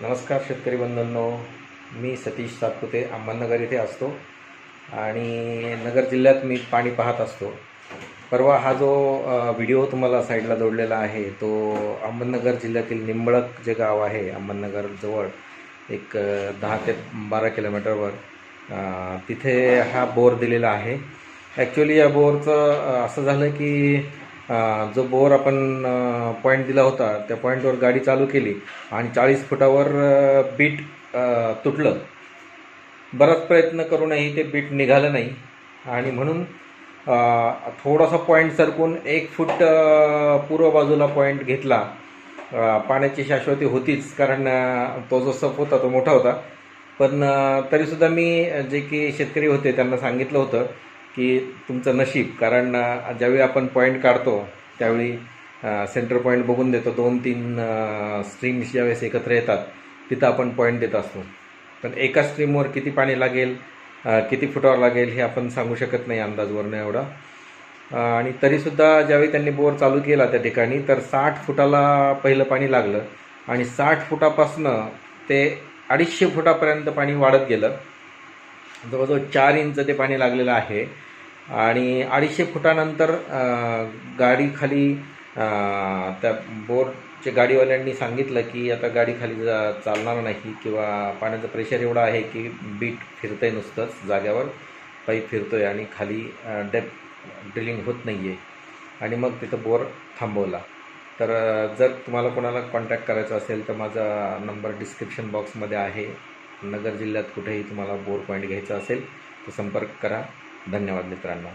नमस्कार शेतकरी बंधूंनो. मी सतीश सातपुते अंबानगर येथे असतो. आणि नगर जिल्ह्यात मी पाणी पाहत असतो. परवा हा जो व्हिडिओ तुम्हाला साईडला जोडलेला आहे तो अहमदनगर जिल्ह्यातील निंबळक जे गाव आहे अहमदनगरजवळ एक दहा ते बारा किलोमीटरवर तिथे हा बोर दिलेला आहे. ॲक्च्युली या बोरचं असं झालं की जो बोर आपण पॉईंट दिला होता त्या पॉईंटवर गाडी चालू केली आणि चाळीस फुटावर बीट तुटलं. बराच प्रयत्न करूनही ते बीट निघालं नाही. आणि म्हणून थोडासा पॉईंट सरकून एक फूट पूर्व बाजूला पॉईंट घेतला. पाण्याची शाश्वती होतीच कारण तो जो सप होता तो मोठा होता. पण तरीसुद्धा मी जे की शेतकरी होते त्यांना सांगितलं होतं की तुमचं नशीब कारण ज्यावेळी आपण पॉईंट काढतो त्यावेळी सेंटर पॉईंट बघून देतो दोन तीन स्ट्रीम्स ज्यावेळेस एकत्र येतात तिथं आपण पॉईंट देत असतो. पण एका स्ट्रीमवर किती पाणी लागेल किती फुटावर लागेल हे आपण सांगू शकत नाही अंदाजवरनं एवढा. आणि तरीसुद्धा ज्यावेळी त्यांनी बोर चालू केला त्या ठिकाणी तर साठ फुटाला पहिलं पाणी लागलं. आणि साठ फुटापासनं ते अडीचशे फुटापर्यंत पाणी वाढत गेलं. जवळजवळ चार इंच ते पाणी लागलेलं आहे. आणि अडीचशे फुटानंतर गाडीखाली त्या बोरचे गाडीवाल्यांनी सांगितलं की आता गाडी खाली जा चालणार नाही किंवा पाण्याचं प्रेशर एवढं आहे की बीट फिरतं आहे नुसतंच जाग्यावर पाईप फिरतो आहे आणि खाली डेप ड्रिलिंग होत नाही आहे आणि मग तिथं बोर थांबवला. तर जर तुम्हाला कोणाला कॉन्टॅक्ट करायचा असेल तर माझा नंबर डिस्क्रिप्शन बॉक्समध्ये आहे. नगर जिल्ह्यात कुठेही तुम्हाला बोर पॉईंट घ्यायचा असेल तर संपर्क करा. धन्यवाद मित्रांनो.